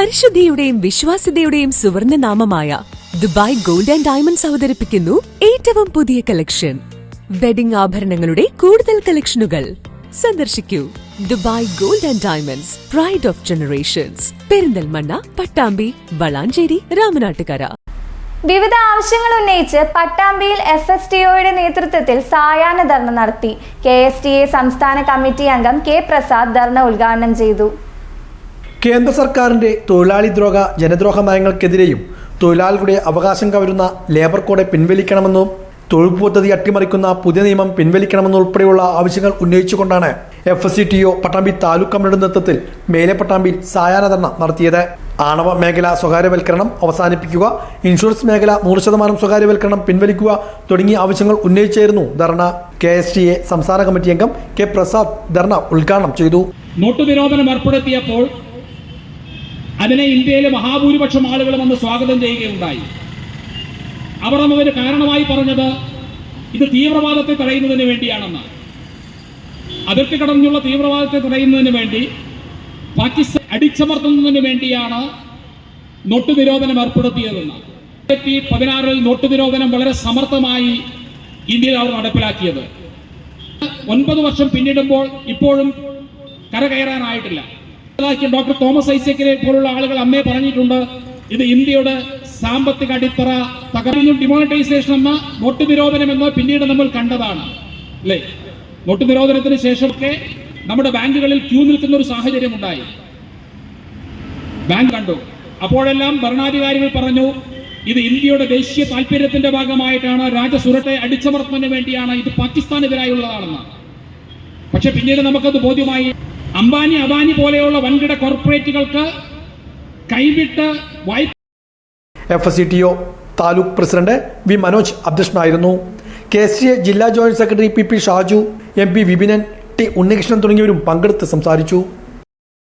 പരിശുദ്ധിയുടെയും വിശ്വാസ്യതയുടെയും സുവർണ നാമമായ ദുബായ് ഗോൾഡ് ആൻഡ് ഡയമണ്ട്സ് അവതരിപ്പിക്കുന്നു ഏറ്റവും പുതിയ കളക്ഷൻ വെഡിംഗ് ആഭരണങ്ങളുടെ കൂടുതൽ കളക്ഷനുകൾ സന്ദർശിക്കൂ. Dubai gold and diamonds pride of generations Perinthalmanna Pattambi Valanchery Ramanattukara. വിവിധ ആവശ്യങ്ങൾ ഉന്നയിച്ച് പട്ടാമ്പിയിൽ എസ് എസ് ടി ഒയുടെ നേതൃത്വത്തിൽ സായാഹ്ന ധർണ നടത്തി. കെ എസ് ടി എ സംസ്ഥാന കമ്മിറ്റി അംഗം കെ പ്രസാദ് ധർണ ഉദ്ഘാടനം ചെയ്തു. കേന്ദ്ര സർക്കാരിന്റെ തൊഴിലാളി ദ്രോഹ ജനദ്രോഹ നയങ്ങൾക്കെതിരെയും തൊഴിലാളികളുടെ അവകാശം കവരുന്ന ലേബർ കോഡ് പിൻവലിക്കണമെന്നും തൊഴിൽ പദ്ധതി അട്ടിമറിക്കുന്ന പുതിയ നിയമം പിൻവലിക്കണമെന്നുൾപ്പെടെയുള്ള ആവശ്യങ്ങൾ ഉന്നയിച്ചുകൊണ്ടാണ് F S C T O Pattambi taluk കമ്മിറ്റിയുടെ നേതൃത്വത്തിൽ മേലെ പട്ടാമ്പിയിൽ സായാഹ്ന ധർണ നടത്തിയത്. ആണവ മേഖല സ്വകാര്യവൽക്കരണം അവസാനിപ്പിക്കുക ഇൻഷുറൻസ് മേഖല നൂറ് ശതമാനം സ്വകാര്യവൽക്കരണം പിൻവലിക്കുക തുടങ്ങിയ ആവശ്യങ്ങൾ ഉന്നയിച്ചായിരുന്നു ധർണ. കെ എസ് ടി എ സംസ്ഥാന കമ്മിറ്റി അംഗം കെ പ്രസാദ് ധർണ ഉദ്ഘാടനം ചെയ്തു. നോട്ടുനിരോധനം ഏർപ്പെടുത്തിയപ്പോൾ അതിനെ ഇന്ത്യയിലെ മഹാഭൂരിപക്ഷം ആളുകളും വന്ന് സ്വാഗതം ചെയ്യുകയുണ്ടായി. അവർ അവർ കാരണമായി പറഞ്ഞത് ഇത് തീവ്രവാദത്തെ തടയുന്നതിന് വേണ്ടിയാണെന്ന് അതിർത്തി കടന്നുള്ള തീവ്രവാദത്തെ തടയുന്നതിന് വേണ്ടി പാകിസ്ഥാൻ അടിച്ചമർത്തുന്നതിന് വേണ്ടിയാണ് നോട്ട് നിരോധനം ഏർപ്പെടുത്തിയതെന്ന്. രണ്ടായിരത്തി പതിനാറിൽ നോട്ട് നിരോധനം വളരെ സമർത്ഥമായി ഇന്ത്യയിൽ അവർ നടപ്പിലാക്കിയത്. ഒൻപത് വർഷം പിന്നിടുമ്പോൾ ഇപ്പോഴും കരകയറാനായിട്ടില്ല. ഡോക്ടർ തോമസ് ഐസക്കിനെ പോലുള്ള ആളുകൾ അമ്മേ പറഞ്ഞിട്ടുണ്ട് ഇത് ഇന്ത്യയുടെ സാമ്പത്തിക അടിത്തറ തകർന്നു. ഡിമോണിറ്റൈസേഷൻ എന്ന നോട്ട് നിരോധനം എന്ന് പിന്നീട് നമ്മൾ കണ്ടതാണ് അല്ലേ? നോട്ട് നിരോധനത്തിന് ശേഷമൊക്കെ നമ്മുടെ ബാങ്കുകളിൽ ക്യൂ നിൽക്കുന്ന ഒരു സാഹചര്യം ഉണ്ടായി. ബാങ്ക് കണ്ടു. അപ്പോഴെല്ലാം ഭരണാധികാരികൾ പറഞ്ഞു ഇത് ഇന്ത്യയുടെ ദേശീയ താല്പര്യത്തിന്റെ ഭാഗമായിട്ടാണ് രാജസുരട്ടെ അടിച്ചമർത്തുന്നതിന് വേണ്ടിയാണ് ഇത് പാകിസ്ഥാനെതിരായുള്ളതാണെന്ന്. പക്ഷെ പിന്നീട് നമുക്കത് ബോധ്യമായി. അംബാനി അദാനി പോലെയുള്ള വൻകിട കോർപ്പറേറ്റുകൾക്ക് കൈവിട്ട് വായ്പ F S C T O taluk president V Manoj അധ്യക്ഷനായിരുന്നു. കെ എസ് എ ജില്ലാ joint secretary P P Shaju M P Vipinan T Unnikrishnan തുടങ്ങിയവരും പങ്കെടുത്ത് സംസാരിച്ചു.